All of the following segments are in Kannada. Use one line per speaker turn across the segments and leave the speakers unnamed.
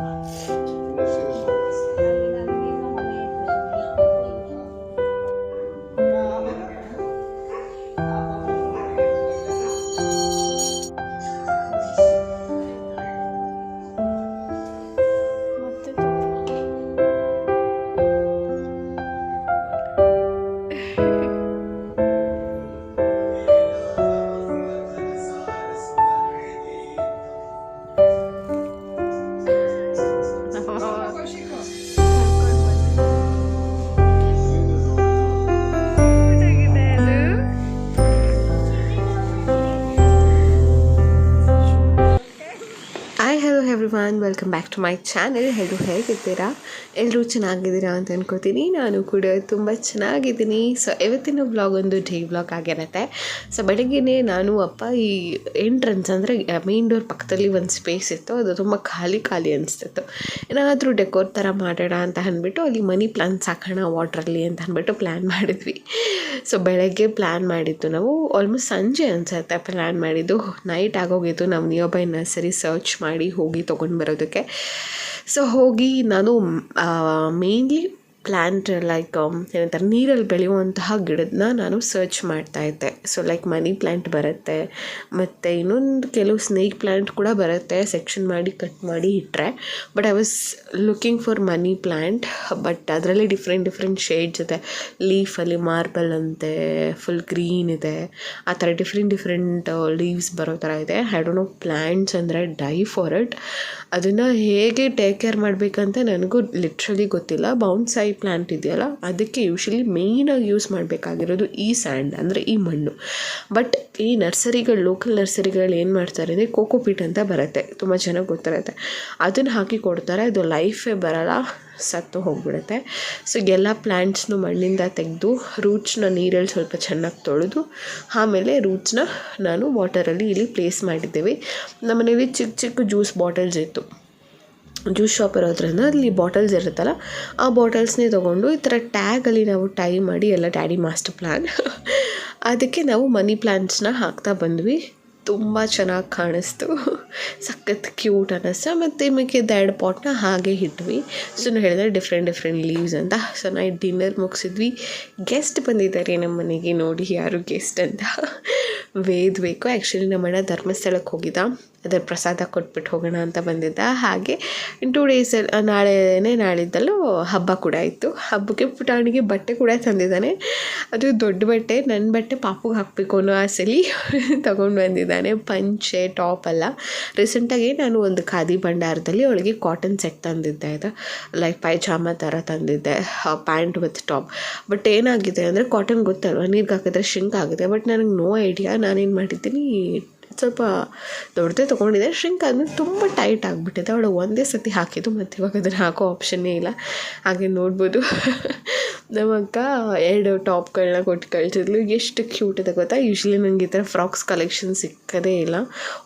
啊。ಟು ಮೈ ಚಾನೆಲ್ ಎಲ್ಲರೂ ಹೇಗಿದ್ದೀರಾ ಎಲ್ಲರೂ ಚೆನ್ನಾಗಿದ್ದೀರಾ ಅಂತ ಅನ್ಕೋತೀನಿ. ನಾನು ಕೂಡ ತುಂಬ ಚೆನ್ನಾಗಿದ್ದೀನಿ. ಸೊ ಇವತ್ತಿನ ಬ್ಲಾಗ್ ಒಂದು ಡೇ ಬ್ಲಾಗ್ ಆಗಿರುತ್ತೆ. ಸೊ ಬೆಳಗ್ಗೆ ನಾನು, ಅಪ್ಪ, ಈ ಎಂಟ್ರೆನ್ಸ್ ಅಂದರೆ ಮೇನ್ ಡೋರ್ ಪಕ್ಕದಲ್ಲಿ ಒಂದು ಸ್ಪೇಸ್ ಇತ್ತು. ಅದು ತುಂಬ ಖಾಲಿ ಖಾಲಿ ಅನಿಸ್ತಿತ್ತು. ಏನಾದರೂ ಡೆಕೋರ್ ಥರ ಮಾಡೋಣ ಅಂತ ಅಂದ್ಬಿಟ್ಟು, ಅಲ್ಲಿ ಮನಿ ಪ್ಲಾಂಟ್ಸ್ ಹಾಕೋಣ ವಾಟ್ರಲ್ಲಿ ಅಂತ ಅಂದ್ಬಿಟ್ಟು ಪ್ಲ್ಯಾನ್ ಮಾಡಿದ್ವಿ. ಸೊ ಬೆಳಗ್ಗೆ ಪ್ಲ್ಯಾನ್ ಮಾಡಿದ್ದು ನಾವು. ಆಲ್ಮೋಸ್ಟ್ ಸಂಜೆ ಅನಿಸುತ್ತೆ ಪ್ಲ್ಯಾನ್ ಮಾಡಿದ್ದು. ನೈಟ್ ಆಗೋಗಿತ್ತು. ನಾವು ನಿಯರ್ ಬೈ ನರ್ಸರಿ ಸರ್ಚ್ ಮಾಡಿ ಹೋಗಿ ತೊಗೊಂಡು ಬರೋದಕ್ಕೆ. ಸೊ ಹೋಗಿ ನಾನು ಮೇನ್ಲಿ ಪ್ಲ್ಯಾಂಟ್ ಲೈಕ್ ಏನಂತಾರೆ, ನೀರಲ್ಲಿ ಬೆಳೆಯುವಂತಹ ಗಿಡದನ್ನ ನಾನು ಸರ್ಚ್ ಮಾಡ್ತಾ ಇದ್ದೆ. ಸೊ ಲೈಕ್ ಮನಿ ಪ್ಲ್ಯಾಂಟ್ ಬರುತ್ತೆ, ಮತ್ತು ಇನ್ನೊಂದು ಕೆಲವು ಸ್ನೇಕ್ ಪ್ಲ್ಯಾಂಟ್ ಕೂಡ ಬರುತ್ತೆ ಸೆಕ್ಷನ್ ಮಾಡಿ ಕಟ್ ಮಾಡಿ ಇಟ್ಟರೆ but I was looking for money plant but ಅದರಲ್ಲಿ ಡಿಫ್ರೆಂಟ್ ಡಿಫ್ರೆಂಟ್ ಶೇಡ್ಸ್ ಇದೆ. ಲೀಫಲ್ಲಿ ಮಾರ್ಬಲ್ ಅಂತೆ ಫುಲ್ ಗ್ರೀನ್ ಇದೆ. ಆ ಥರ ಡಿಫ್ರೆಂಟ್ ಡಿಫ್ರೆಂಟ್ ಲೀವ್ಸ್ ಬರೋ ಥರ ಇದೆ. ಐ ಡೋಂಟ್ ನೋ ಪ್ಲ್ಯಾಂಟ್ಸ್ ಅಂದರೆ ಡೈ ಫಾರ್ ಇಟ್ ಅದನ್ನು ಹೇಗೆ ಟೇಕ್ ಕೇರ್ ಮಾಡಬೇಕಂತ ನನಗೂ ಲಿಟ್ರಲಿ ಗೊತ್ತಿಲ್ಲ. ಬೌನ್ಸೈ ಪ್ಲ್ಯಾಂಟ್ ಇದೆಯಲ್ಲ, ಅದಕ್ಕೆ ಯೂಶ್ವಲಿ ಮೇಯ್ನಾಗಿ ಯೂಸ್ ಮಾಡಬೇಕಾಗಿರೋದು ಈ ಸ್ಯಾಂಡ್ ಅಂದರೆ ಈ ಮಣ್ಣು. ಬಟ್ ಈ ನರ್ಸರಿಗಳು ಲೋಕಲ್ ನರ್ಸರಿಗಳು ಏನು ಮಾಡ್ತಾರೆ ಅಂದರೆ ಕೋಕೋಪೀಟ್ ಅಂತ ಬರುತ್ತೆ, ತುಂಬ ಚೆನ್ನಾಗಿ ಗೊತ್ತಿರುತ್ತೆ. ಅದನ್ನು ಹಾಕಿ ಕೊಡ್ತಾರೆ, ಅದು ಲೈಫೇ ಬರಲ್ಲ, ಸತ್ತು ಹೋಗ್ಬಿಡುತ್ತೆ. ಸೊ ಎಲ್ಲ ಪ್ಲ್ಯಾಂಟ್ಸ್ನು ಮಣ್ಣಿಂದ ತೆಗೆದು ರೂಟ್ಸ್ನ ನೀರಲ್ಲಿ ಸ್ವಲ್ಪ ಚೆನ್ನಾಗಿ ತೊಳೆದು, ಆಮೇಲೆ ರೂಟ್ಸ್ನ ನಾನು ವಾಟರಲ್ಲಿ ಇಲ್ಲಿ ಪ್ಲೇಸ್ ಮಾಡಿದ್ದೇವೆ. ನಮ್ಮನೇಲಿ ಚಿಕ್ಕ ಚಿಕ್ಕ ಜ್ಯೂಸ್ ಬಾಟಲ್ಸ್ ಇತ್ತು. ಜ್ಯೂಸ್ ಶಾಪ್ ಇರೋದ್ರಿಂದ ಅಲ್ಲಿ ಬಾಟಲ್ಸ್ ಇರುತ್ತಲ್ಲ, ಆ ಬಾಟಲ್ಸ್ನೇ ತೊಗೊಂಡು ಈ ಥರ ಟ್ಯಾಗಲ್ಲಿ ನಾವು ಟೈ ಮಾಡಿ ಎಲ್ಲ ಡ್ಯಾಡಿ ಮಾಸ್ಟರ್ ಪ್ಲ್ಯಾನ್ ಅದಕ್ಕೆ ನಾವು ಮನಿ ಪ್ಲ್ಯಾಂಟ್ಸ್ನ ಹಾಕ್ತಾ ಬಂದ್ವಿ. ತುಂಬ ಚೆನ್ನಾಗಿ ಕಾಣಿಸ್ತು. ಸಖತ್ ಕ್ಯೂಟ್ ಅನ್ನಿಸ್ತು. ಮತ್ತು ಮಿಕ್ಕಿದ ಎರಡು ಪಾಟ್ನ ಹಾಗೆ ಇಟ್ವಿ. ಸೊ ಹೇಳಿದ್ರೆ ಡಿಫ್ರೆಂಟ್ ಡಿಫ್ರೆಂಟ್ ಲೀವ್ಸ್ ಅಂತ. ಸೊ ನೈಟ್ ಡಿನ್ನರ್ ಮುಗಿಸಿದ್ವಿ. ಗೆಸ್ಟ್ ಬಂದಿದ್ದಾರೆ ನಮ್ಮ ಮನೆಗೆ ನೋಡಿ ಯಾರು ಗೆಸ್ಟ್ ಅಂತ. ವೇದ್ ಬೇಕು. ಆ್ಯಕ್ಚುಲಿ ನಮ್ಮಣ್ಣ ಧರ್ಮಸ್ಥಳಕ್ಕೆ ಹೋಗಿದ್ದ. ಅದರ ಪ್ರಸಾದ ಕೊಟ್ಬಿಟ್ಟು ಹೋಗೋಣ ಅಂತ ಬಂದಿದ್ದ. ಹಾಗೆ ಟೂ ಡೇಸ್ ನಾಳೆನೇ ನಾಳಿದ್ದಲ್ಲೂ ಹಬ್ಬ ಕೂಡ ಇತ್ತು. ಹಬ್ಬಕ್ಕೆ ಪುಟಾಣಿಗೆ ಬಟ್ಟೆ ಕೂಡ ತಂದಿದ್ದಾನೆ. ಅದು ದೊಡ್ಡ ಬಟ್ಟೆ ನನ್ನ ಬಟ್ಟೆ ಪಾಪುಗೆ ಹಾಕಬೇಕು ಅನ್ನೋ ಆಸೆಲಿ ತೊಗೊಂಡು ಬಂದಿದ್ದಾನೆ. ಪಂಚೆ, ಟಾಪ್ ಎಲ್ಲ. ರೀಸೆಂಟಾಗಿ ನಾನು ಒಂದು ಖಾದಿ ಭಂಡಾರದಲ್ಲಿ ಅವಳಿಗೆ ಕಾಟನ್ ಸೆಟ್ ತಂದಿದ್ದೆ. ಇದು ಲೈಕ್ ಪೈಜಾಮ ಥರ ತಂದಿದ್ದೆ ಪ್ಯಾಂಟ್ ವಿತ್ ಟಾಪ್ ಬಟ್ ಏನಾಗಿದೆ ಅಂದರೆ ಕಾಟನ್ ಗೊತ್ತಲ್ವ? ನೀರಿಗೆ ಹಾಕಿದ್ರೆ ಶಿಂಕ್ ಆಗಿದೆ ಬಟ್ ನನಗೆ ನೋ ಐಡಿಯಾ ನಾನೇನು ಮಾಡಿದ್ದೀನಿ? ಸ್ವಲ್ಪ ದೊಡ್ಡದೇ ತೊಗೊಂಡಿದ್ದೆ ಶ್ರಿಂಕ್ ಆದಮೇಲೆ ತುಂಬ ಟೈಟ್ ಆಗಿಬಿಟ್ಟಿದೆ. ಅವಳು ಒಂದೇ ಸತಿ ಹಾಕಿದ್ದು, ಮತ್ತು ಇವಾಗ ಅದನ್ನು ಹಾಕೋ ಆಪ್ಷನ್ನೇ ಇಲ್ಲ. ಹಾಗೆ ನೋಡ್ಬೋದು. ನಮ್ಮ ಅಕ್ಕ ಎರಡು ಟಾಪ್ಗಳನ್ನ ಕೊಟ್ಟು ಕಳಿಸಿದ್ಲು. ಎಷ್ಟು ಕ್ಯೂಟ್ ಇದೆ ಗೊತ್ತಾ? ಯೂಶ್ವಲಿ ನನಗೆ ಈ ಥರ ಫ್ರಾಕ್ಸ್ ಕಲೆಕ್ಷನ್ ಸಿಕ್ಕದೇ ಇಲ್ಲ.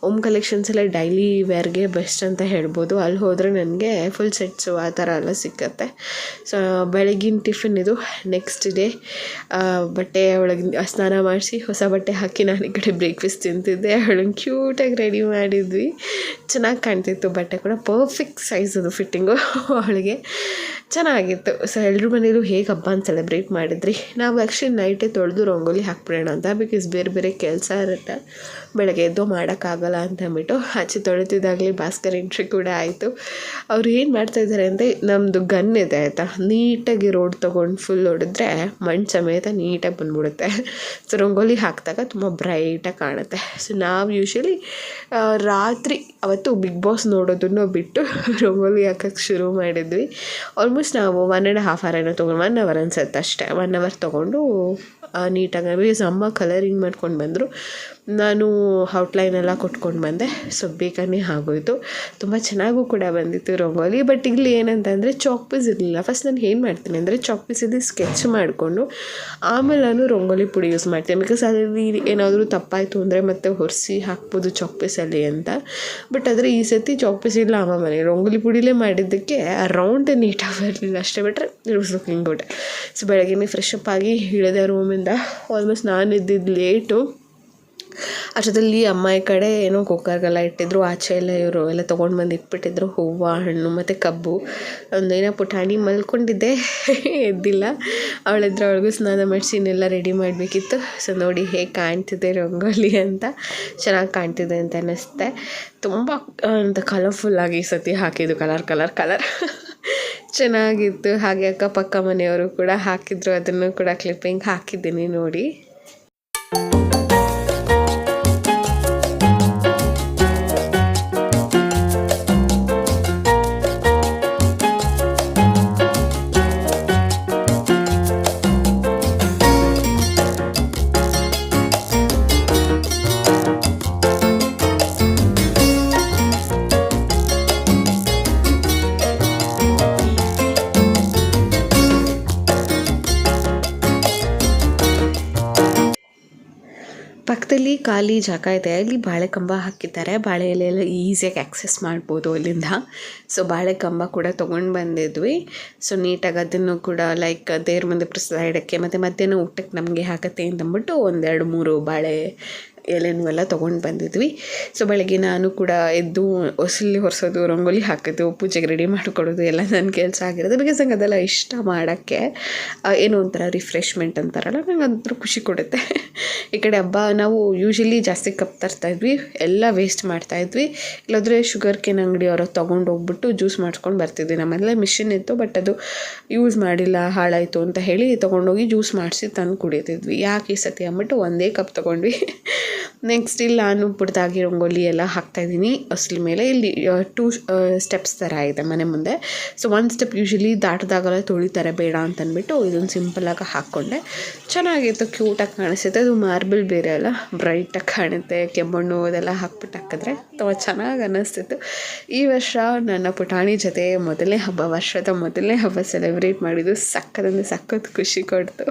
ಓಮ್ ಕಲೆಕ್ಷನ್ಸ್ ಎಲ್ಲ ಡೈಲಿ ವೇರ್ಗೆ ಬೆಸ್ಟ್ ಅಂತ ಹೇಳ್ಬೋದು. ಅಲ್ಲಿ ಹೋದರೆ ನನಗೆ ಫುಲ್ ಸೆಟ್ಸು ಆ ಥರ ಎಲ್ಲ ಸಿಕ್ಕತ್ತೆ. ಸೊ ಬೆಳಗಿನ ಟಿಫಿನ್ ಇದು ನೆಕ್ಸ್ಟ್ ಡೇ ಬಟ್ಟೆ ಒಳಗೆ ಸ್ನಾನ ಮಾಡಿಸಿ ಹೊಸ ಬಟ್ಟೆ ಹಾಕಿ ನಾನು ಈ ಕಡೆ ಬ್ರೇಕ್ಫಾಸ್ಟ್ ತಿಂತಿದ್ದೆ. ಅವಳನ್ನು ಕ್ಯೂಟಾಗಿ ರೆಡಿ ಮಾಡಿದ್ವಿ. ಚೆನ್ನಾಗಿ ಕಾಣ್ತಿತ್ತು ಬಟ್ಟೆ ಕೂಡ. ಪರ್ಫೆಕ್ಟ್ ಸೈಜ್ ಅದು ಫಿಟ್ಟಿಂಗು ಅವಳಿಗೆ. ಚೆನ್ನಾಗಿತ್ತು. ಸೊ ಎಲ್ಲರೂ ಮನೇಲೂ ಹೇಗೆ ಹಬ್ಬನ ಸೆಲೆಬ್ರೇಟ್ ಮಾಡಿದ್ರಿ. ನಾವು ಆ್ಯಕ್ಚುಲಿ ನೈಟೇ ತೊಳೆದು ರಂಗೋಲಿ ಹಾಕ್ಬಿಡೋಣ ಅಂತ ಬಿಕಾಸ್ ಬೇರೆ ಬೇರೆ ಕೆಲಸ ಇರುತ್ತೆ. ಬೆಳಗ್ಗೆ ಎದ್ದು ಮಾಡೋಕ್ಕಾಗಲ್ಲ ಅಂತ ಅಂದ್ಬಿಟ್ಟು ಆಚೆ ತೊಳೆತಿದ್ದಾಗಲಿ ಭಾಸ್ಕರ್ ಎಂಟ್ರಿ ಕೂಡ ಆಯಿತು. ಅವ್ರು ಏನು ಮಾಡ್ತಾಯಿದ್ದಾರೆ ಅಂದರೆ ನಮ್ಮದು ಗನ್ ಇದೆ ಆಯಿತಾ? ನೀಟಾಗಿ ರೋಡ್ ತೊಗೊಂಡು ಫುಲ್ ಹೊಡೆದ್ರೆ ಮಣ್ಣು ಸಮೇತ ನೀಟಾಗಿ ಬಂದ್ಬಿಡುತ್ತೆ. ಸೊ ರಂಗೋಲಿ ಹಾಕಿದಾಗ ತುಂಬ ಬ್ರೈಟಾಗಿ ಕಾಣುತ್ತೆ. ಸೊ ನಾವು ಯೂಶ್ವಲಿ ರಾತ್ರಿ, ಅವತ್ತು ಬಿಗ್ ಬಾಸ್ ನೋಡೋದನ್ನು ಬಿಟ್ಟು ರಂಗೋಲಿ ಹಾಕೋಕ್ಕೆ ಶುರು ಮಾಡಿದ್ವಿ. ಆಲ್ಮೋಸ್ಟ್ ನಾವು ಒನ್ ಆ್ಯಂಡ್ ಹಾಫ್ ಏನೋ ತೊಗೊಂಡು ಒನ್ ಅವರ್ ಅನ್ಸುತ್ತೆ ಅಷ್ಟೇ. ಒನ್ ಅವರ್ ತೊಗೊಂಡು ನೀಟಾಗಿ. ಬಿಕಾಸ್ ಅಮ್ಮ ಕಲರಿಂಗ್ ಮಾಡ್ಕೊಂಡು ಬಂದರು. ನಾನು ಔಟ್ಲೈನ್ ಎಲ್ಲ ಕೊಟ್ಕೊಂಡು ಬಂದೆ. ಸೊ ಬೇಗನೆ ಆಗೋಯ್ತು. ತುಂಬ ಚೆನ್ನಾಗೂ ಕೂಡ ಬಂದಿತ್ತು ರಂಗೋಲಿ. ಬಟ್ ಇಲ್ಲಿ ಏನಂತಂದರೆ ಚಾಕ್ ಪೀಸ್ ಇರಲಿಲ್ಲ. ಫಸ್ಟ್ ನಾನು ಏನು ಮಾಡ್ತೀನಿ ಅಂದರೆ ಚಾಕ್ ಪೀಸಿದ್ದು ಸ್ಕೆಚ್ ಮಾಡಿಕೊಂಡು ಆಮೇಲೆ ನಾನು ರಂಗೋಲಿ ಪುಡಿ ಯೂಸ್ ಮಾಡ್ತೀನಿ. ಬಿಕಾಸ್ ಅದರಲ್ಲಿ ಏನಾದರೂ ತಪ್ಪಾಯಿತು ಅಂದರೆ ಮತ್ತೆ ಹೊರಿಸಿ ಹಾಕ್ಬೋದು ಚಾಕ್ ಪೀಸಲ್ಲಿ ಅಂತ. ಬಟ್ ಆದರೆ ಈ ಸತಿ ಚಾಕ್ ಪೀಸ್ ಇಲ್ಲ ಅಮ್ಮ ಮನೆ. ರಂಗೋಲಿ ಪುಡಿಲೇ ಮಾಡಿದ್ದಕ್ಕೆ ಆ ರೌಂಡ್ ನೀಟಾಗಿ ಬರಲಿಲ್ಲ ಅಷ್ಟೇ. ಬಿಟ್ಟರೆ it was looking good so ಬೆಳಗ್ಗೆ ಫ್ರೆಶ್ ಅಪ್ ಆಗಿ ಇಳಿದೆ ರೂಮಿಂದ ಆಲ್ಮೋಸ್ಟ್ ನಾನು ಇದ್ದಿದ್ದು ಲೇಟು ಅಷ್ಟೊತ್ತಲ್ಲಿ ಅಮ್ಮ ಈ ಕಡೆ ಏನೋ ಕುಕ್ಕರ್ಗೆಲ್ಲ ಇಟ್ಟಿದ್ರು, ಆಚೆ ಎಲ್ಲ ಇವರು ಎಲ್ಲ ತೊಗೊಂಡು ಬಂದು ಇಟ್ಬಿಟ್ಟಿದ್ರು, ಹೂವು, ಹಣ್ಣು ಮತ್ತು ಕಬ್ಬು. ಒಂದೇನೋ ಪುಟಾಣಿ ಮಲ್ಕೊಂಡಿದ್ದೆ, ಎದ್ದಿಲ್ಲ. ಅವಳಿದ್ರ ಅವಳಿಗೂ ಸ್ನಾನ ಮಾಡಿಸಿನೆಲ್ಲ ರೆಡಿ ಮಾಡಬೇಕಿತ್ತು. ಸೊ ನೋಡಿ ಹೇಗೆ ಕಾಣ್ತಿದೆ ರಂಗೋಲಿ ಅಂತ, ಚೆನ್ನಾಗಿ ಕಾಣ್ತಿದೆ ಅಂತ ಅನ್ನಿಸ್ತೆ ತುಂಬ ಅಂತ ಕಲರ್ಫುಲ್ಲಾಗಿ ಈ ಸತಿ ಹಾಕಿದ್ದು ಕಲರ್ ಕಲರ್ ಕಲರ್ ಚೆನ್ನಾಗಿತ್ತು. ಹಾಗೆ ಅಕ್ಕಪಕ್ಕ ಮನೆಯವರು ಕೂಡ ಹಾಕಿದ್ರು. ಅದನ್ನು ಕೂಡ ಕ್ಲಿಪ್ಪಿಂಗ್ ಹಾಕಿದ್ದೀನಿ ನೋಡಿ. ಖಾಲಿ ಜಾಗ ಇದೆ. ಅಲ್ಲಿ ಬಾಳೆ ಕಂಬ ಹಾಕಿದ್ದಾರೆ. ಬಾಳೆ ಎಲೆ ಎಲ್ಲ ಈಸಿಯಾಗಿ ಆಕ್ಸೆಸ್ ಮಾಡ್ಬೋದು ಅಲ್ಲಿಂದ ಸೊ ಬಾಳೆ ಕಂಬ ಕೂಡ ತೊಗೊಂಡು ಬಂದಿದ್ವಿ. ಸೊ ನೀಟಾಗಿ ಅದನ್ನು ಕೂಡ ಲೈಕ್ ದೇವ್ರ ಮುಂದೆ ಪ್ರಸಾದ ಇಡೋಕ್ಕೆ ಮತ್ತು ಮಧ್ಯಾಹ್ನ ಊಟಕ್ಕೆ ನಮಗೆ ಹಾಕತ್ತೆ ಅಂತಂದ್ಬಿಟ್ಟು ಒಂದೆರಡು ಮೂರು ಬಾಳೆ ಎಲೆನೂ ಎಲ್ಲ ತೊಗೊಂಡು ಬಂದಿದ್ವಿ. ಸೊ ಬೆಳಗ್ಗೆ ನಾನು ಕೂಡ ಎದ್ದು ಹೊಸಲಿ ಹೊರಿಸೋದು ರಂಗೋಲಿ ಹಾಕೋದು, ಪೂಜೆಗೆ ರೆಡಿ ಮಾಡಿಕೊಡೋದು ಎಲ್ಲ ನನ್ನ ಕೆಲಸ ಆಗಿರೋದು. ಬಿಕಾಸ್ ನಂಗೆ ಅದೆಲ್ಲ ಇಷ್ಟ ಮಾಡೋಕ್ಕೆ ಏನೋ ಒಂಥರ ರಿಫ್ರೆಶ್ಮೆಂಟ್ ಅಂತಾರಲ್ಲ ನಂಗೆ ಅದ್ರ ಖುಷಿ ಕೊಡುತ್ತೆ. ಈ ಕಡೆ ಹಬ್ಬ, ನಾವು ಯೂಶಲಿ ಜಾಸ್ತಿ ಕಪ್ ತರ್ತಾಯಿದ್ವಿ ಎಲ್ಲ ವೇಸ್ಟ್ ಮಾಡ್ತಾಯಿದ್ವಿ ಇಲ್ಲಾದರೆ ಶುಗರ್ ಕೇನ್ ಅಂಗಡಿ ಅವರು ತೊಗೊಂಡು ಹೋಗ್ಬಿಟ್ಟು ಜ್ಯೂಸ್ ಮಾಡ್ಕೊಂಡು ಬರ್ತಿದ್ವಿ. ನಮ್ಮಲ್ಲೇ ಮಿಷಿನ್ ಇತ್ತು ಬಟ್ ಅದು ಯೂಸ್ ಮಾಡಿಲ್ಲ, ಹಾಳಾಯಿತು ಅಂತ ಹೇಳಿ ತೊಗೊಂಡೋಗಿ ಜ್ಯೂಸ್ ಮಾಡಿಸಿ ತಂದು ಕುಡಿತಿದ್ವಿ. ಯಾಕೆ ಈ ಸತಿ ಅಂದ್ಬಿಟ್ಟು ಒಂದೇ ಕಪ್ ತೊಗೊಂಡ್ವಿ. ನೆಕ್ಸ್ಟ್ ಇಲ್ಲಿ ನಾನು ಬಿಡ್ದಾಗಿ ರಂಗೋಲಿ ಎಲ್ಲ ಹಾಕ್ತಾಯಿದ್ದೀನಿ ಅಸಲಿ ಮೇಲೆ ಇಲ್ಲಿ ಟೂ ಸ್ಟೆಪ್ಸ್ ಥರ ಇದೆ ಮನೆ ಮುಂದೆ. ಸೊ ಒಂದು ಸ್ಟೆಪ್ ಯೂಶಲಿ ದಾಟದಾಗೆಲ್ಲ ತೊಳಿತಾರೆ, ಬೇಡ ಅಂತ ಅಂದ್ಬಿಟ್ಟು ಇದೊಂದು ಸಿಂಪಲಾಗಿ ಹಾಕ್ಕೊಂಡೆ. ಚೆನ್ನಾಗಿತ್ತು ಕ್ಯೂಟಾಗಿ ಕಾಣಿಸುತ್ತೆ. ಅದು ಮಾರ್ಬಲ್ ಬೇರೆ ಅಲ್ಲ ಬ್ರೈಟಾಗಿ ಕಾಣುತ್ತೆ. ಕೆಮ್ಮಣ್ಣು ಅದೆಲ್ಲ ಹಾಕ್ಬಿಟ್ಟು ಹಾಕಿದ್ರೆ ತುಂಬ ಚೆನ್ನಾಗಿ ಅನ್ನಿಸ್ತಿತ್ತು. ಈ ವರ್ಷ ನನ್ನ ಪುಟಾಣಿ ಜೊತೆ ಮೊದಲನೇ ಹಬ್ಬ, ವರ್ಷದ ಮೊದಲನೇ ಹಬ್ಬ ಸೆಲೆಬ್ರೇಟ್ ಮಾಡಿದ್ದು ಸಕ್ಕದಂದು ಸಖತ್ ಖುಷಿ ಕೊಡ್ತು.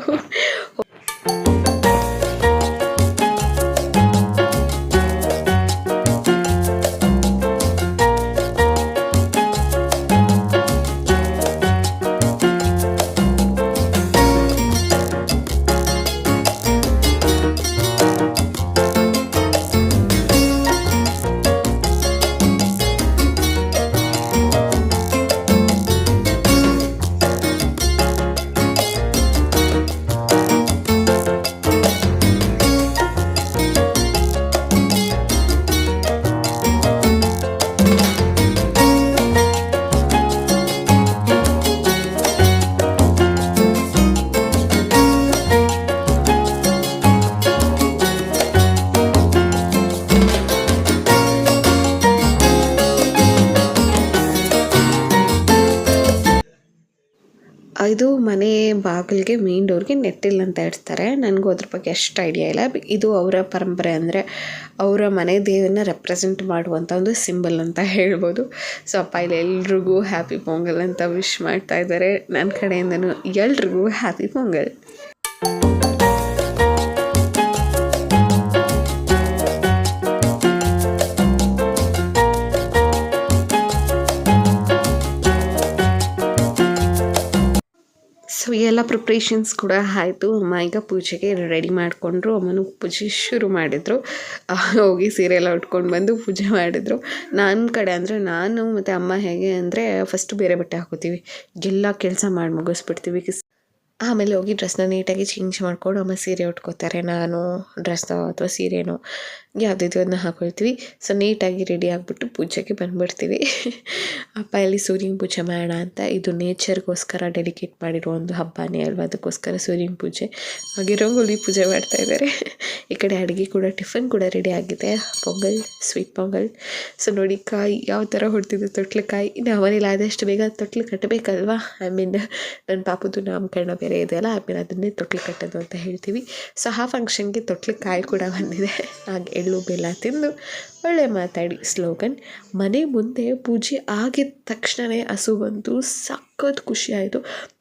ಇದು ಮನೆ ಬಾಗಿಲಿಗೆ ಮೇನ್ ಡೋರ್ಗೆ ನೆಟ್ಟಿಲ್ ಅಂತ ಇಡ್ತಾರೆ. ನನಗೂ ಅದ್ರ ಬಗ್ಗೆ ಅಷ್ಟು ಐಡಿಯಾ ಇಲ್ಲ. ಇದು ಅವರ ಪರಂಪರೆ ಅಂದರೆ ಅವರ ಮನೆ ದೇವರನ್ನ ರೆಪ್ರೆಸೆಂಟ್ ಮಾಡುವಂಥ ಒಂದು ಸಿಂಬಲ್ ಅಂತ ಹೇಳ್ಬೋದು. ಸೊ ಅಪ್ಪ, ಇಲ್ಲಿ ಎಲ್ರಿಗೂ ಹ್ಯಾಪಿ ಪೊಂಗಲ್ ಅಂತ ವಿಶ್ ಮಾಡ್ತಾ ಇದ್ದಾರೆ. ನನ್ನ ಕಡೆಯಿಂದನೂ ಎಲ್ರಿಗೂ ಹ್ಯಾಪಿ ಪೊಂಗಲ್. ಎಲ್ಲ ಪ್ರಿಪ್ರೇಷನ್ಸ್ ಕೂಡ ಆಯಿತು. ಅಮ್ಮ ಈಗ ಪೂಜೆಗೆ ರೆಡಿ ಮಾಡಿಕೊಂಡ್ರು. ಅಮ್ಮನೂ ಪೂಜೆ ಶುರು ಮಾಡಿದರು. ಹೋಗಿ ಸೀರೆ ಎಲ್ಲ ಉಟ್ಕೊಂಡು ಬಂದು ಪೂಜೆ ಮಾಡಿದರು. ನನ್ನ ಕಡೆ ಅಂದರೆ ನಾನು ಮತ್ತು ಅಮ್ಮ ಹೇಗೆ ಅಂದರೆ ಫಸ್ಟು ಬೇರೆ ಬಟ್ಟೆ ಹಾಕೋತೀವಿ. ಎಲ್ಲ ಕೆಲಸ ಮಾಡಿ ಮುಗಿಸ್ಬಿಡ್ತೀವಿ. ಆಮೇಲೆ ಹೋಗಿ ಡ್ರೆಸ್ನ ನೀಟಾಗಿ ಚೇಂಜ್ ಮಾಡಿಕೊಂಡು ಅಮ್ಮ ಸೀರೆ ಉಟ್ಕೋತಾರೆ. ನಾನು ಡ್ರೆಸ್ ಅಥವಾ ಸೀರೆನೋ ಯಾವುದಿದೆಯೋ ಅದನ್ನ ಹಾಕೊಳ್ತೀವಿ. ಸೊ ನೀಟಾಗಿ ರೆಡಿ ಆಗಿಬಿಟ್ಟು ಪೂಜೆಗೆ ಬಂದುಬಿಡ್ತೀವಿ. ಅಪ್ಪ, ಇಲ್ಲಿ ಸೂರ್ಯನ ಪೂಜೆ ಮಾಡೋಣ ಅಂತ. ಇದು ನೇಚರ್ಗೋಸ್ಕರ ಡೆಡಿಕೇಟ್ ಮಾಡಿರೋ ಒಂದು ಹಬ್ಬನೇ ಅಲ್ವಾ? ಅದಕ್ಕೋಸ್ಕರ ಸೂರ್ಯನ ಪೂಜೆ. ಹಾಗೆ ರಂಗೋಲಿ ಪೂಜೆ ಮಾಡ್ತಾ ಇದ್ದಾರೆ. ಈ ಕಡೆ ಅಡುಗೆ ಕೂಡ, ಟಿಫನ್ ಕೂಡ ರೆಡಿ ಆಗಿದೆ. ಪೊಂಗಲ್ ಸ್ವೀಟ್ ಪೊಂಗಲ್. ಸೊ ನೋಡಿ, ಕಾಯಿ ಯಾವ ಥರ ಹೊಡ್ತಿದ್ದು ತೊಟ್ಲಕಾಯಿ. ನಾವು ಮನೇಲಿ ಆದಷ್ಟು ಬೇಗ ತೊಟ್ಲು ಕಟ್ಟಬೇಕಲ್ವಾ? ಐ ಮೀನ್ ನನ್ನ ಪಾಪದ್ದು ನಾಮಕರಣ ಬೇರೆ ಇದೆಯಲ್ಲ ಆಮೇಲೆ ಅದನ್ನೇ ತೊಟ್ಲು ಕಟ್ಟೋದು ಅಂತ ಹೇಳ್ತೀವಿ. ಸೊ ಆ ಫಂಕ್ಷನ್ಗೆ ತೊಟ್ಲಕಾಯಿ ಕೂಡ ಬಂದಿದೆ. ಹಾಗೆ ಎಳ್ಳು ಬೆಲ್ಲ ತಿಂದು ಒಳ್ಳೆ ಮಾತಾಡಿ ಸ್ಲೋಗನ್ ಮನೆ ಮುಂದೆ ಪೂಜೆ ಆಗಿದ ತಕ್ಷಣವೇ ಹಸು ಬಂತು ಸಖತ್ ಖುಷಿ ಆಯಿತು.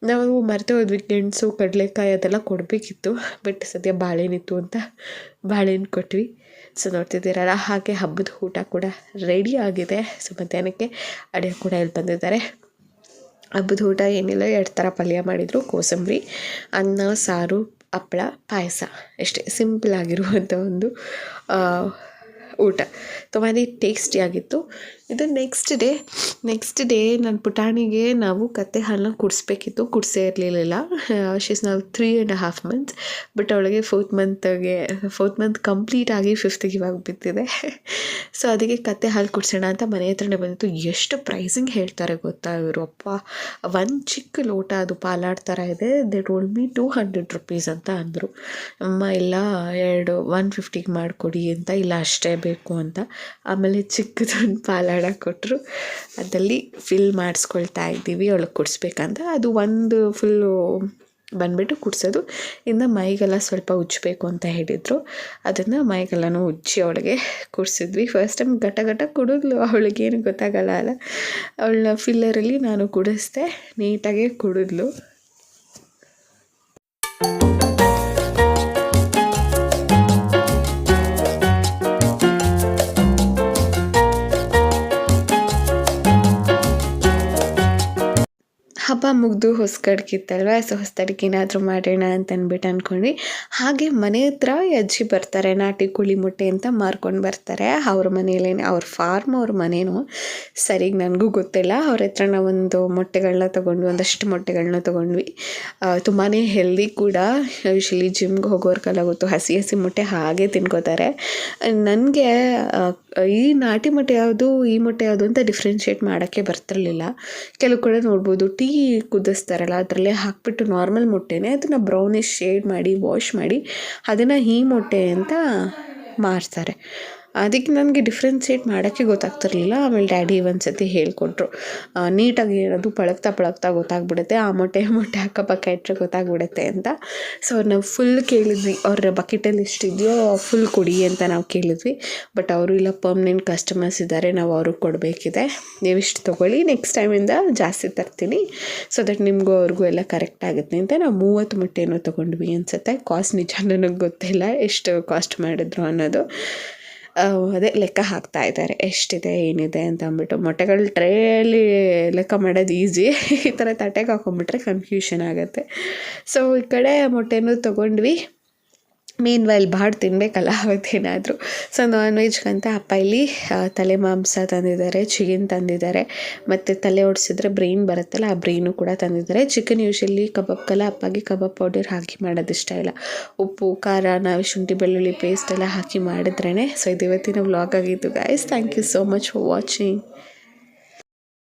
ನಾವು ಮರೆತು ಹೋದ್ವಿ, ಗೆಣಸು, ಕಡಲೆಕಾಯಿ ಅದೆಲ್ಲ ಕೊಡಬೇಕಿತ್ತು. ಬಟ್ ಸದ್ಯ ಬಾಳೆಹಣ್ಣಿತ್ತು ಅಂತ ಬಾಳೆಹಣ್ಣು ಕೊಟ್ವಿ. ಸೊ ನೋಡ್ತಿದ್ದೀರಲ್ಲ, ಹಾಗೆ ಹಬ್ಬದ ಊಟ ಕೂಡ ರೆಡಿ ಆಗಿದೆ. ಸೊ ಮಧ್ಯಾಹ್ನಕ್ಕೆ ಅಡುಗೆ ಕೂಡ ಇಲ್ಲಿ ಬಂದಿದ್ದಾರೆ. ಹಬ್ಬದ ಊಟ ಏನಿಲ್ಲ, ಎರಡು ಥರ ಪಲ್ಯ ಮಾಡಿದರು, ಕೋಸಂಬರಿ, ಅನ್ನ, ಸಾರು ಹಪ್ಳ ಪಾಯಸ. ಅಷ್ಟೇ ಸಿಂಪಲ್ ಆಗಿರುವಂಥ ಒಂದು ಊಟ. ತುಂಬಾ ಟೇಸ್ಟಿಯಾಗಿತ್ತು ಇದು ನೆಕ್ಸ್ಟ್ ಡೇ ನೆಕ್ಸ್ಟ್ ಡೇ ನನ್ನ ಪುಟಾಣಿಗೆ ನಾವು ಕತ್ತೆ ಹಾಲನ್ನ ಕುಡಿಸ್ಬೇಕಿತ್ತು. ಕುಡಿಸೇ ಇರಲಿಲ್ಲ ಶೀಸ್ ನಾವು three and half months but ಅವಳಿಗೆ ಫೋರ್ತ್ ಮಂತ್ಗೆ ಫೋರ್ತ್ ಮಂತ್ ಕಂಪ್ಲೀಟ್ ಆಗಿ ಫಿಫ್ತಿಗೆ ಇವಾಗ ಬಿದ್ದಿದೆ. ಸೊ ಅದಕ್ಕೆ ಕತ್ತೆ ಹಾಲು ಕುಡಿಸೋಣ ಅಂತ ಮನೆ ಹತ್ರನೇ ಬಂದಿತ್ತು. ಎಷ್ಟು ಪ್ರೈಸಿಂಗ್ ಹೇಳ್ತಾರೆ ಗೊತ್ತಾ ಇವರು ಅಪ್ಪ ಒಂದು ಚಿಕ್ಕ ಲೋಟ ಅದು ಪಾಲಾಡ್ ಥರ ಇದೆ. They told me two hundred rupees ಅಂತ ಅಂದರು. ಅಮ್ಮ, ಇಲ್ಲ, ಎರಡು ಒನ್ ಫಿಫ್ಟಿಗೆ ಮಾಡಿಕೊಡಿ ಅಂತ ಇಲ್ಲ ಅಷ್ಟೇ. ಬೇಕು ಅಂತ. ಆಮೇಲೆ ಚಿಕ್ಕದೊಂದು ಪಾಲಾಡ ಕೊಟ್ಟರು ಅದರಲ್ಲಿ ಫಿಲ್ ಮಾಡಿಸ್ಕೊಳ್ತಾ ಇದ್ದೀವಿ ಅವಳಿಗೆ ಕುಡಿಸ್ಬೇಕಂತ. ಅದು ಒಂದು ಫುಲ್ಲು ಬಂದುಬಿಟ್ಟು ಕುಡಿಸೋದು. ಇನ್ನು ಮೈಗೆಲ್ಲ ಸ್ವಲ್ಪ ಉಜ್ಜಬೇಕು ಅಂತ ಹೇಳಿದರು. ಅದನ್ನು ಮೈಗೆಲ್ಲನೂ ಉಜ್ಜಿ ಅವಳಿಗೆ ಕುಡಿಸಿದ್ವಿ. ಫಸ್ಟ್ ಟೈಮ್ ಘಟ ಘಟ ಕುಡಿದ್ಲು. ಅವಳಿಗೇನು ಗೊತ್ತಾಗಲ್ಲ ಅಲ್ಲ. ಅವಳನ್ನ ಫಿಲ್ಲರಲ್ಲಿ ನಾನು ಕುಡಿಸ್ದೆ, ನೀಟಾಗೆ ಕುಡಿದ್ಲು. ಹಬ್ಬ ಮುಗಿದು ಹೊಸ್ಕಡ್ಕಿತ್ತಲ್ವಾ ಸೊ ಹೊಸ್ದಡ್ಗೆ ಏನಾದರೂ ಮಾಡೋಣ ಅಂತ ಅಂದ್ಬಿಟ್ಟು ಅಂದ್ಕೊಂಡ್ವಿ ಹಾಗೆ ಮನೆ ಹತ್ರ ಅಜ್ಜಿ ಬರ್ತಾರೆ, ನಾಟಿ ಕೋಳಿ ಮೊಟ್ಟೆ ಅಂತ ಮಾರ್ಕೊಂಡು ಬರ್ತಾರೆ. ಅವ್ರ ಮನೇಲೇನೆ ಅವ್ರ ಫಾರ್ಮ್ ಅವ್ರ ಮನೇನು ಸರಿಗೆ ನನಗೂ ಗೊತ್ತಿಲ್ಲ. ಅವ್ರ ಹತ್ರ ನಾವೊಂದು ಮೊಟ್ಟೆಗಳನ್ನ ತೊಗೊಂಡ್ವಿ, ಒಂದಷ್ಟು ಮೊಟ್ಟೆಗಳನ್ನ ತೊಗೊಂಡ್ವಿ. ತುಂಬಾ ಹೆಲ್ದಿ ಕೂಡ. ಯೂಶಲಿ ಜಿಮ್ಗೆ ಹೋಗೋರ್ಗೆಲ್ಲ ಗೊತ್ತು, ಹಸಿ ಹಸಿ ಮೊಟ್ಟೆ ಹಾಗೆ ತಿನ್ಕೋತಾರೆ. ನನಗೆ ಈ ನಾಟಿ ಮೊಟ್ಟೆ ಯಾವುದು, ಈ ಮೊಟ್ಟೆ ಯಾವುದು ಅಂತ ಡಿಫ್ರೆನ್ಷಿಯೇಟ್ ಮಾಡೋಕ್ಕೆ ಬರ್ತಿರಲಿಲ್ಲ. ಕೆಲವು ಕಡೆ ನೋಡ್ಬೋದು, ಟೀ ಕುದಿಸ್ತಾರಲ್ಲ ಅದರಲ್ಲೇ ಹಾಕಿಬಿಟ್ಟು ನಾರ್ಮಲ್ ಮೊಟ್ಟೆನೇ ಅದನ್ನು ಬ್ರೌನಿಶ್ ಶೇಡ್ ಮಾಡಿ ವಾಶ್ ಮಾಡಿ, ಅದನ್ನು ಈ ಮೊಟ್ಟೆ ಅಂತ ಮಾರ್ತಾರೆ. ಅದಕ್ಕೆ ನನಗೆ ಡಿಫ್ರೆನ್ಸಿಯೇಟ್ ಮಾಡೋಕ್ಕೆ ಗೊತ್ತಾಗ್ತಿರ್ಲಿಲ್ಲ. ಆಮೇಲೆ ಡ್ಯಾಡಿ ಒಂದು ಸತಿ ಹೇಳಿಕೊಟ್ರು ನೀಟಾಗಿ ಏನದು ಪಳಗ್ತಾ ಪಳಗ್ತಾ ಗೊತ್ತಾಗ್ಬಿಡುತ್ತೆ. ಆ ಮೊಟ್ಟೆ ಮೊಟ್ಟೆ ಅಕ್ಕಪಕ್ಕ ಇಟ್ಟರೆ ಗೊತ್ತಾಗ್ಬಿಡುತ್ತೆ ಅಂತ. ಸೊ ನಾವು ಫುಲ್ ಕೇಳಿದ್ವಿ. ಅವ್ರ ಬಕೆಟಲ್ಲಿ ಎಷ್ಟಿದೆಯೋ ಫುಲ್ ಕೊಡಿ ಅಂತ ನಾವು ಕೇಳಿದ್ವಿ. ಬಟ್ ಅವರು ಇಲ್ಲ ಪರ್ಮನೆಂಟ್ ಕಸ್ಟಮರ್ಸ್ ಇದ್ದಾರೆ ನಾವು ಅವ್ರಿಗೆ ಕೊಡಬೇಕಿದೆ. ನೀವಿಷ್ಟು ತೊಗೊಳ್ಳಿ. ನೆಕ್ಸ್ಟ್ ಟೈಮಿಂದ ಜಾಸ್ತಿ ತರ್ತೀನಿ. ಸೊ ದಟ್ ನಿಮಗೂ ಅವ್ರಿಗೂ ಎಲ್ಲ ಕರೆಕ್ಟ್ ಆಗುತ್ತೆ ಅಂತ ನಾವು ಮೂವತ್ತು ಮೊಟ್ಟೆನೋ ತೊಗೊಂಡ್ವಿ ಅನಿಸುತ್ತೆ. ಕಾಸ್ಟ್ ನಿಜ ನನಗೆ ಗೊತ್ತಿಲ್ಲ. ಎಷ್ಟು ಕಾಸ್ಟ್ ಮಾಡಿದ್ರು ಅನ್ನೋದು. ಅದೇ ಲೆಕ್ಕ ಹಾಕ್ತಾ ಇದ್ದಾರೆ. ಎಷ್ಟಿದೆ, ಏನಿದೆ ಅಂತ ಅಂದ್ಬಿಟ್ಟು. ಮೊಟ್ಟೆಗಳು ಟ್ರೇಯಲ್ಲಿ ಲೆಕ್ಕ ಮಾಡೋದು ಈಸಿ. ಈ ಥರ ತಟ್ಟೆಗೆ ಹಾಕೊಂಡ್ಬಿಟ್ರೆ ಕನ್ಫ್ಯೂಷನ್ ಆಗುತ್ತೆ. ಸೊ ಈ ಕಡೆ ಮೊಟ್ಟೆನೂ ತೊಗೊಂಡ್ವಿ. ಮೀನ್ ವೈಲ್ ಬಾಡ್ ತಿನ್ನಬೇಕಲ್ಲ ಅವತ್ತೇನಾದರೂ. ಸೊ ನಾನ್ ವೆಜ್ಗಂತ ಅಪ್ಪ ಇಲ್ಲಿ ತಲೆ ಮಾಂಸ ತಂದಿದ್ದಾರೆ ಚಿಕನ್ ತಂದಿದ್ದಾರೆ. ಮತ್ತು ತಲೆ ಓಡಿಸಿದ್ರೆ ಬ್ರೈನ್ ಬರುತ್ತಲ್ಲ, ಆ ಬ್ರೈನು ಕೂಡ ತಂದಿದ್ದಾರೆ. ಚಿಕನ್ ಯೂಶಲಿ ಕಬಾಬ್ಗೆಲ್ಲ ಅಪ್ಪಾಗಿ ಕಬಾಬ್ ಪೌಡರ್ ಹಾಕಿ ಮಾಡೋದು ಇಷ್ಟ ಇಲ್ಲ. ಉಪ್ಪು, ಖಾರ, ನಾವು ಶುಂಠಿ, ಬೆಳ್ಳುಳ್ಳಿ ಪೇಸ್ಟ್ ಎಲ್ಲ ಹಾಕಿ ಮಾಡಿದ್ರೇ ಸೊ ಇದು ಇವತ್ತಿನ ವ್ಲಾಗ್ ಆಗಿತ್ತು guys thank you so much for watching